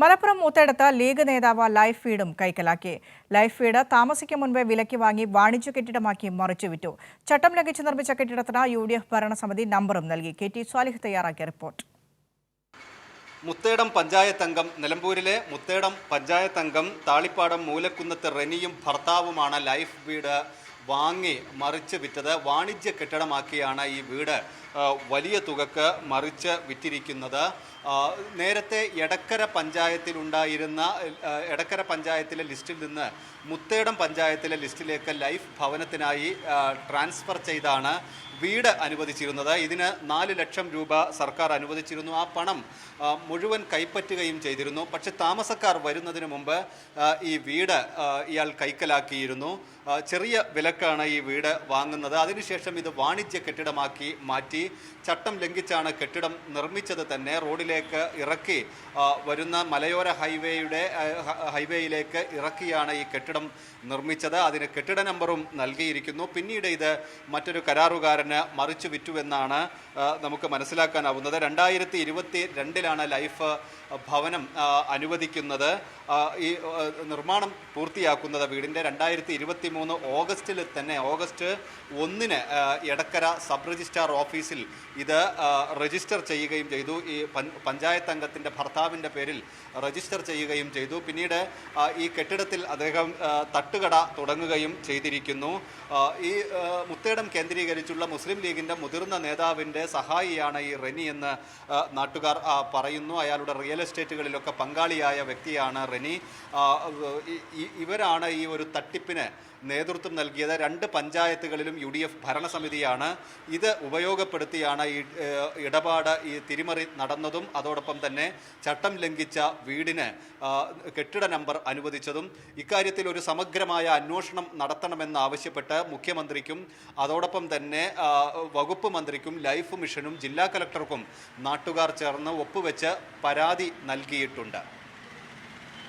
Malappuram Moothedath league നേതാവ് life ഫീഡും കൈക്കലാക്കി. ലൈഫ് ഫീഡ് താമസിക്കും മുൻപേ വിലയ്ക്ക് വാങ്ങി വാണിജ്യ കെട്ടിടമാക്കി മറിച്ചു വിറ്റു ചട്ടം ലംഘിച്ച് നിർമ്മിച്ച കെട്ടിടത്തിന് യു ഡി എഫ് ഭരണസമിതി നമ്പറും നൽകി. കെ ടി സ്വാലിഹ് തയ്യാറാക്കിയ റിപ്പോർട്ട്. മുത്തേടം പഞ്ചായത്ത് അംഗം നിലമ്പൂരിലെ മുത്തേടം പഞ്ചായത്ത് അംഗം താളിപ്പാടം മൂലക്കുന്നത്ത് റെനിയും ഭർത്താവുമാണ് ലൈഫ് വീട് വാങ്ങി മറിച്ച് വിറ്റത് വാണിജ്യ കെട്ടിടമാക്കിയാണ് ഈ വീട്. വലിയ തുകക്ക് മറിച്ച് വിറ്റിരിക്കുന്നത്. നേരത്തെ എടക്കര പഞ്ചായത്തിലുണ്ടായിരുന്ന എടക്കര പഞ്ചായത്തിലെ ലിസ്റ്റിൽ നിന്ന് മുത്തേടം പഞ്ചായത്തിലെ ലിസ്റ്റിലേക്ക് ലൈഫ് ഭവനത്തിനായി ട്രാൻസ്ഫർ ചെയ്താണ് വീട് അനുവദിച്ചിരുന്നത്. ഇതിന് നാല് ലക്ഷം രൂപ സർക്കാർ അനുവദിച്ചിരുന്നു. ആ പണം മുഴുവൻ കൈപ്പറ്റുകയും ചെയ്തിരുന്നു. പക്ഷെ താമസക്കാർ വരുന്നതിന് മുമ്പ് ഈ വീട് ഇയാൾ കൈക്കലാക്കിയിരുന്നു. ചെറിയ ചെറിയ വിലക്കാണ് ഈ വീട് വാങ്ങുന്നത്. അതിനുശേഷം ഇത് വാണിജ്യ കെട്ടിടമാക്കി മാറ്റി ചട്ടം ലംഘിച്ചാണ് കെട്ടിടം നിർമ്മിച്ചത് തന്നെ. റോഡിലേക്ക് ഇറക്കി വരുന്ന മലയോര ഹൈവേയുടെ ഹൈവേയിലേക്ക് ഇറക്കിയാണ് ഈ കെട്ടിടം നിർമ്മിച്ചത്. അതിന് കെട്ടിട നമ്പറും നൽകിയിരിക്കുന്നു. പിന്നീട് ഇത് മറ്റൊരു കരാറുകാരന് മറിച്ചു വിറ്റുവെന്നാണ് നമുക്ക് മനസ്സിലാക്കാനാവുന്നത്. രണ്ടായിരത്തി ഇരുപത്തി രണ്ടിലാണ് ലൈഫ് ഭവനം അനുവദിക്കുന്നത്. ഈ നിർമ്മാണം പൂർത്തിയാക്കുന്നത് വീടിന്റെ രണ്ടായിരത്തി ഇരുപത്തി മൂന്ന് ഓഗസ്റ്റിൽ തന്നെ ഓഗസ്റ്റ് ഒന്നിന് എടക്കര സബ് രജിസ്ട്രാർ ഓഫീസിൽ ഇത് രജിസ്റ്റർ ചെയ്യുകയും ചെയ്തു. ഈ പഞ്ചായത്ത് അംഗത്തിന്റെ ഭർത്താവിന്റെ പേരിൽ രജിസ്റ്റർ ചെയ്യുകയും ചെയ്തു. പിന്നീട് ഈ കെട്ടിടത്തിൽ അദ്ദേഹം തട്ടുകട തുടങ്ങുകയും ചെയ്തിരിക്കുന്നു. ഈ മുത്തേടം കേന്ദ്രീകരിച്ചുള്ള മുസ്ലിം ലീഗിന്റെ മുതിർന്ന നേതാവിന്റെ സഹായിയാണ് ഈ റെനി എന്ന് നാട്ടുകാർ പറയുന്നു. അയാളുടെ റിയൽ എസ്റ്റേറ്റുകളിലൊക്കെ പങ്കാളിയായ വ്യക്തിയാണ് റെനി. ഇവരാണ് ഈ ഒരു തട്ടിപ്പിന് നേതൃത്വം നൽകിയത്. രണ്ട് പഞ്ചായത്തുകളിലും യു ഡി എഫ് ഭരണസമിതിയാണ് ഇത് ഉപയോഗപ്പെടുത്തിയാണ് ഈ ഇടപാട് ഈ തിരിമറി നടന്നതും അതോടൊപ്പം തന്നെ ചട്ടം ലംഘിച്ച വീടിന് കെട്ടിട നമ്പർ അനുവദിച്ചതും. ഇക്കാര്യത്തിൽ ഒരു സമഗ്രമായ അന്വേഷണം നടത്തണമെന്നാവശ്യപ്പെട്ട് മുഖ്യമന്ത്രിക്കും അതോടൊപ്പം തന്നെ വകുപ്പ് മന്ത്രിക്കും ലൈഫ് മിഷനും ജില്ലാ കലക്ടർക്കും നാട്ടുകാർ ചേർന്ന് ഒപ്പുവെച്ച് പരാതി നൽകിയിട്ടുണ്ട്.